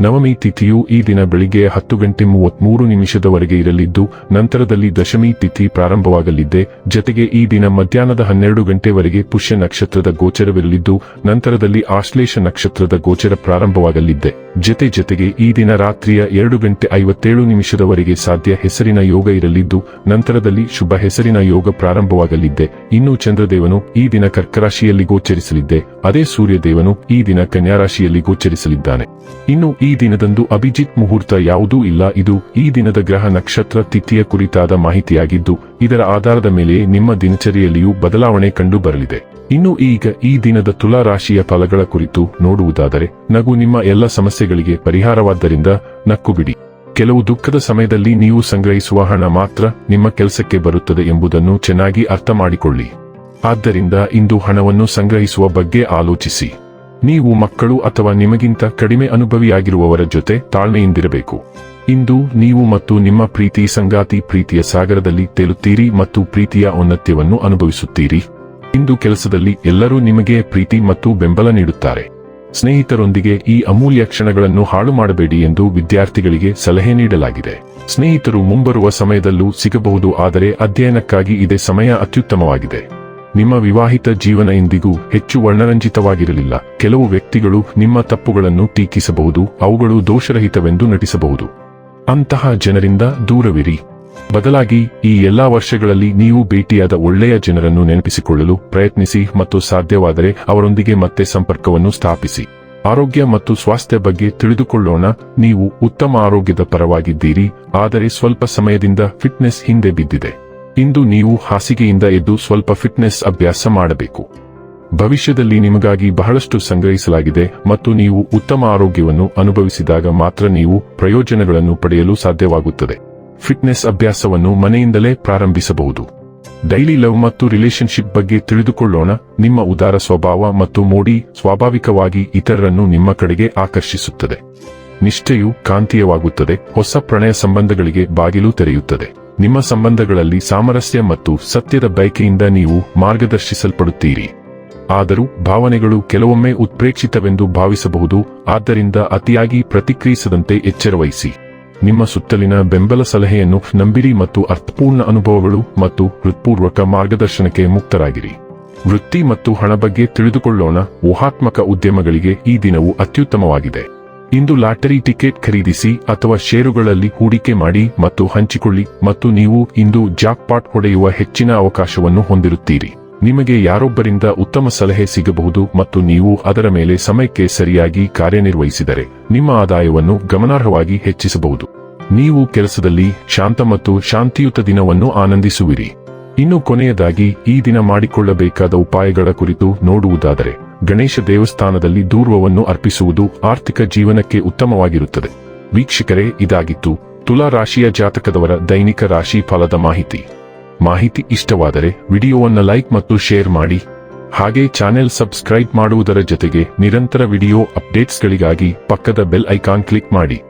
ನವಮಿ ತಿಥಿಯು ಈ ದಿನ ಬೆಳಿಗ್ಗೆ ಹತ್ತು ಗಂಟೆ ಮೂವತ್ಮೂರು ನಿಮಿಷದವರೆಗೆ ಇರಲಿದ್ದು, ನಂತರದಲ್ಲಿ ದಶಮಿ ತಿಥಿ ಪ್ರಾರಂಭವಾಗಲಿದೆ. ಜತೆಗೆ ಈ ದಿನ ಮಧ್ಯಾಹ್ನದ ಹನ್ನೆರಡು ಗಂಟೆವರೆಗೆ ಪುಷ್ಯ ನಕ್ಷತ್ರದ ಗೋಚರವಿರಲಿದ್ದು, ನಂತರದಲ್ಲಿ ಆಶ್ಲೇಷ ನಕ್ಷತ್ರದ ಗೋಚರ ಪ್ರಾರಂಭವಾಗಲಿದೆ. ಜತೆ ಜತೆಗೆ ಈ ದಿನ ರಾತ್ರಿಯ ಎರಡು ಗಂಟೆ ಐವತ್ತೇಳು ನಿಮಿಷದವರೆಗೆ ಸಾಧ್ಯ ಹೆಸರಿನ ಯೋಗ ಇರಲಿದ್ದು, ನಂತರದಲ್ಲಿ ಶುಭ ಹೆಸರಿನ ಯೋಗ ಪ್ರಾರಂಭವಾಗಲಿದ್ದೆ ಇನ್ನು ಚಂದ್ರದೇವನು ಈ ದಿನ ಕರ್ಕರಾಶಿಯಲ್ಲಿ ಗೋಚರಿಸಲಿದ್ದೆ ಅದೇ ಸೂರ್ಯದೇವನು ಈ ದಿನ ಕನ್ಯಾರಾಶಿಯಲ್ಲಿ ಗೋಚರಿಸಲಿದ್ದಾನೆ. ಇನ್ನು ಈ ದಿನದಂದು ಅಭಿಜಿತ್ ಮುಹೂರ್ತ ಯಾವುದೂ ಇಲ್ಲ. ಇದು ಈ ದಿನದ ಗ್ರಹ ನಕ್ಷತ್ರ ತಿಥಿಯ ಕುರಿತಾದ ಮಾಹಿತಿಯಾಗಿದ್ದು, ಇದರ ಆಧಾರದ ಮೇಲೆ ನಿಮ್ಮ ದಿನಚರಿಯಲ್ಲಿಯೂ ಬದಲಾವಣೆ ಕಂಡು ಬರಲಿದೆ ಇನ್ನು ಈಗ ಈ ದಿನದ ತುಲಾ ರಾಶಿಯ ಫಲಗಳ ಕುರಿತು ನೋಡುವುದಾದರೆ, ನಗು ನಿಮ್ಮ ಎಲ್ಲ ಸಮಸ್ಯೆಗಳಿಗೆ ಪರಿಹಾರವಾದ್ದರಿಂದ ನಕ್ಕು ಬಿಡಿ ಕೆಲವು ದುಃಖದ ಸಮಯದಲ್ಲಿ ನೀವು ಸಂಗ್ರಹಿಸುವ ಹಣ ಮಾತ್ರ ನಿಮ್ಮ ಕೆಲಸಕ್ಕೆ ಬರುತ್ತದೆ ಎಂಬುದನ್ನು ಚೆನ್ನಾಗಿ ಅರ್ಥ ಮಾಡಿಕೊಳ್ಳಿ ಆದ್ದರಿಂದ ಇಂದು ಹಣವನ್ನು ಸಂಗ್ರಹಿಸುವ ಬಗ್ಗೆ ಆಲೋಚಿಸಿ. ನೀವು ಮಕ್ಕಳು ಅಥವಾ ನಿಮಗಿಂತ ಕಡಿಮೆ ಅನುಭವಿಯಾಗಿರುವವರ ಜೊತೆ ತಾಳ್ಮೆಯಿಂದಿರಬೇಕು. ಇಂದು ನೀವು ಮತ್ತು ನಿಮ್ಮ ಪ್ರೀತಿ ಸಂಗಾತಿ ಪ್ರೀತಿಯ ಸಾಗರದಲ್ಲಿ ತೇಲುತ್ತೀರಿ ಮತ್ತು ಪ್ರೀತಿಯ ಔನ್ನತ್ಯವನ್ನು ಅನುಭವಿಸುತ್ತೀರಿ. ಇಂದು ಕೆಲಸದಲ್ಲಿ ಎಲ್ಲರೂ ನಿಮಗೆ ಪ್ರೀತಿ ಮತ್ತು ಬೆಂಬಲ ನೀಡುತ್ತಾರೆ. ಸ್ನೇಹಿತರೊಂದಿಗೆ ಈ ಅಮೂಲ್ಯ ಕ್ಷಣಗಳನ್ನು ಹಾಳು ಮಾಡಬೇಡಿ ಎಂದು ವಿದ್ಯಾರ್ಥಿಗಳಿಗೆ ಸಲಹೆ ನೀಡಲಾಗಿದೆ. ಸ್ನೇಹಿತರು ಮುಂಬರುವ ಸಮಯದಲ್ಲೂ ಸಿಗಬಹುದು, ಆದರೆ ಅಧ್ಯಯನಕ್ಕಾಗಿ ಇದೇ ಸಮಯ ಅತ್ಯುತ್ತಮವಾಗಿದೆ. ನಿಮ್ಮ ವಿವಾಹಿತ ಜೀವನ ಎಂದಿಗೂ ಹೆಚ್ಚು ವರ್ಣರಂಜಿತವಾಗಿರಲಿಲ್ಲ. ಕೆಲವು ವ್ಯಕ್ತಿಗಳು ನಿಮ್ಮ ತಪ್ಪುಗಳನ್ನು ಟೀಕಿಸಬಹುದು, ಅವುಗಳು ದೋಷರಹಿತವೆಂದು ನಟಿಸಬಹುದು. ಅಂತಹ ಜನರಿಂದ ದೂರವಿರಿ. ಬದಲಾಗಿ, ಈ ಎಲ್ಲಾ ವರ್ಷಗಳಲ್ಲಿ ನೀವು ಭೇಟಿಯಾದ ಒಳ್ಳೆಯ ಜನರನ್ನು ನೆನಪಿಸಿಕೊಳ್ಳಲು ಪ್ರಯತ್ನಿಸಿ ಮತ್ತು ಸಾಧ್ಯವಾದರೆ ಅವರೊಂದಿಗೆ ಮತ್ತೆ ಸಂಪರ್ಕವನ್ನು ಸ್ಥಾಪಿಸಿ. ಆರೋಗ್ಯ ಮತ್ತು ಸ್ವಾಸ್ಥ್ಯ ಬಗ್ಗೆ ತಿಳಿದುಕೊಳ್ಳೋಣ. ನೀವು ಉತ್ತಮ ಆರೋಗ್ಯದ ಪರವಾಗಿದ್ದೀರಿ, ಆದರೆ ಸ್ವಲ್ಪ ಸಮಯದಿಂದ ಫಿಟ್ನೆಸ್ ಹಿಂದೆ ಬಿದ್ದಿದೆ. ಇಂದು ನೀವು ಹಾಸಿಗೆಯಿಂದ ಎದ್ದು ಸ್ವಲ್ಪ ಫಿಟ್ನೆಸ್ ಅಭ್ಯಾಸ ಮಾಡಬೇಕು. ಭವಿಷ್ಯದಲ್ಲಿ ನಿಮಗಾಗಿ ಬಹಳಷ್ಟು ಸಂಗ್ರಹಿಸಲಾಗಿದೆ ಮತ್ತು ನೀವು ಉತ್ತಮ ಆರೋಗ್ಯವನ್ನು ಅನುಭವಿಸಿದಾಗ ಮಾತ್ರ ನೀವು ಪ್ರಯೋಜನಗಳನ್ನು ಪಡೆಯಲು ಸಾಧ್ಯವಾಗುತ್ತದೆ. ಫಿಟ್ನೆಸ್ ಅಭ್ಯಾಸವನ್ನು ಮನೆಯಿಂದಲೇ ಪ್ರಾರಂಭಿಸಬಹುದು. ಡೈಲಿ ಲವ್ ಮತ್ತು ರಿಲೇಶನ್ಶಿಪ್ ಬಗ್ಗೆ ತಿಳಿದುಕೊಳ್ಳೋಣ. ನಿಮ್ಮ ಉದಾರ ಸ್ವಭಾವ ಮತ್ತು ಮೋಡಿ ಸ್ವಾಭಾವಿಕವಾಗಿ ಇತರರನ್ನು ನಿಮ್ಮ ಕಡೆಗೆ ಆಕರ್ಷಿಸುತ್ತದೆ. ನಿಷ್ಠೆಯು ಕಾಂತೀಯವಾಗುತ್ತದೆ. ಹೊಸ ಪ್ರಣಯ ಸಂಬಂಧಗಳಿಗೆ ಬಾಗಿಲು ತೆರೆಯುತ್ತದೆ. ನಿಮ್ಮ ಸಂಬಂಧಗಳಲ್ಲಿ ಸಾಮರಸ್ಯ ಮತ್ತು ಸತ್ಯದ ಬಯಕೆಯಿಂದ ನೀವು ಮಾರ್ಗದರ್ಶಿಸಲ್ಪಡುತ್ತೀರಿ. ಆದರೂ ಭಾವನೆಗಳು ಕೆಲವೊಮ್ಮೆ ಉತ್ಪ್ರೇಕ್ಷಿತವೆಂದು ಭಾವಿಸಬಹುದು, ಆದ್ದರಿಂದ ಅತಿಯಾಗಿ ಪ್ರತಿಕ್ರಿಯಿಸದಂತೆ ಎಚ್ಚರವಹಿಸಿ. ನಿಮ್ಮ ಸುತ್ತಲಿನ ಬೆಂಬಲ ಸಲಹೆಯನ್ನು ನಂಬಿರಿ ಮತ್ತು ಅರ್ಥಪೂರ್ಣ ಅನುಭವಗಳು ಮತ್ತು ಹೃತ್ಪೂರ್ವಕ ಮಾರ್ಗದರ್ಶನಕ್ಕೆ ಮುಕ್ತರಾಗಿರಿ. ವೃತ್ತಿ ಮತ್ತು ಹಣ ಬಗ್ಗೆ ತಿಳಿದುಕೊಳ್ಳೋಣ, ಊಹಾತ್ಮಕ ಉದ್ಯಮಗಳಿಗೆ ಈ ದಿನವು ಅತ್ಯುತ್ತಮವಾಗಿದೆ. ಇಂದು ಲಾಟರಿ ಟಿಕೆಟ್ ಖರೀದಿಸಿ ಅಥವಾ ಷೇರುಗಳಲ್ಲಿ ಹೂಡಿಕೆ ಮಾಡಿ ಮತ್ತು ಹಂಚಿಕೊಳ್ಳಿ ಮತ್ತು ನೀವು ಇಂದು ಜಾಕ್ಪಾಟ್ ಹೊಡೆಯುವ ಹೆಚ್ಚಿನ ಅವಕಾಶವನ್ನು ಹೊಂದಿರುತ್ತೀರಿ. ನಿಮಗೆ ಯಾರೊಬ್ಬರಿಂದ ಉತ್ತಮ ಸಲಹೆ ಸಿಗಬಹುದು ಮತ್ತು ನೀವು ಅದರ ಮೇಲೆ ಸಮಯಕ್ಕೆ ಸರಿಯಾಗಿ ಕಾರ್ಯನಿರ್ವಹಿಸಿದರೆ ನಿಮ್ಮ ಆದಾಯವನ್ನು ಗಮನಾರ್ಹವಾಗಿ ಹೆಚ್ಚಿಸಬಹುದು. ನೀವು ಕೆಲಸದಲ್ಲಿ ಶಾಂತ ಮತ್ತು ಶಾಂತಿಯುತ ದಿನವನ್ನು ಆನಂದಿಸುವಿರಿ. ಇನ್ನು ಕೊನೆಯದಾಗಿ ಈ ದಿನ ಮಾಡಿಕೊಳ್ಳಬೇಕಾದ ಉಪಾಯಗಳ ಕುರಿತು ನೋಡುವುದಾದರೆ ಗಣೇಶ ದೇವಸ್ಥಾನದಲ್ಲಿ ದೂರ್ವವನ್ನು ಅರ್ಪಿಸುವುದು ಆರ್ಥಿಕ ಜೀವನಕ್ಕೆ ಉತ್ತಮವಾಗಿರುತ್ತದೆ. ವೀಕ್ಷಕರೇ, ಇದಾಗಿತ್ತು ತುಲಾ ರಾಶಿಯ ಜಾತಕದವರ ದೈನಿಕ ರಾಶಿ ಫಲದ ಮಾಹಿತಿ. ಮಾಹಿತಿ ಇಷ್ಟವಾದರೆ ವಿಡಿಯೋವನ್ನು ಲೈಕ್ ಮತ್ತು ಶೇರ್ ಮಾಡಿ. ಹಾಗೆ ಚಾನೆಲ್ ಸಬ್ಸ್ಕ್ರೈಬ್ ಮಾಡುವುದರ ಜೊತೆಗೆ ನಿರಂತರ ವಿಡಿಯೋ ಅಪ್ಡೇಟ್ಸ್ಗಳಿಗಾಗಿ ಪಕ್ಕದ ಬೆಲ್ ಐಕಾನ್ ಕ್ಲಿಕ್ ಮಾಡಿ.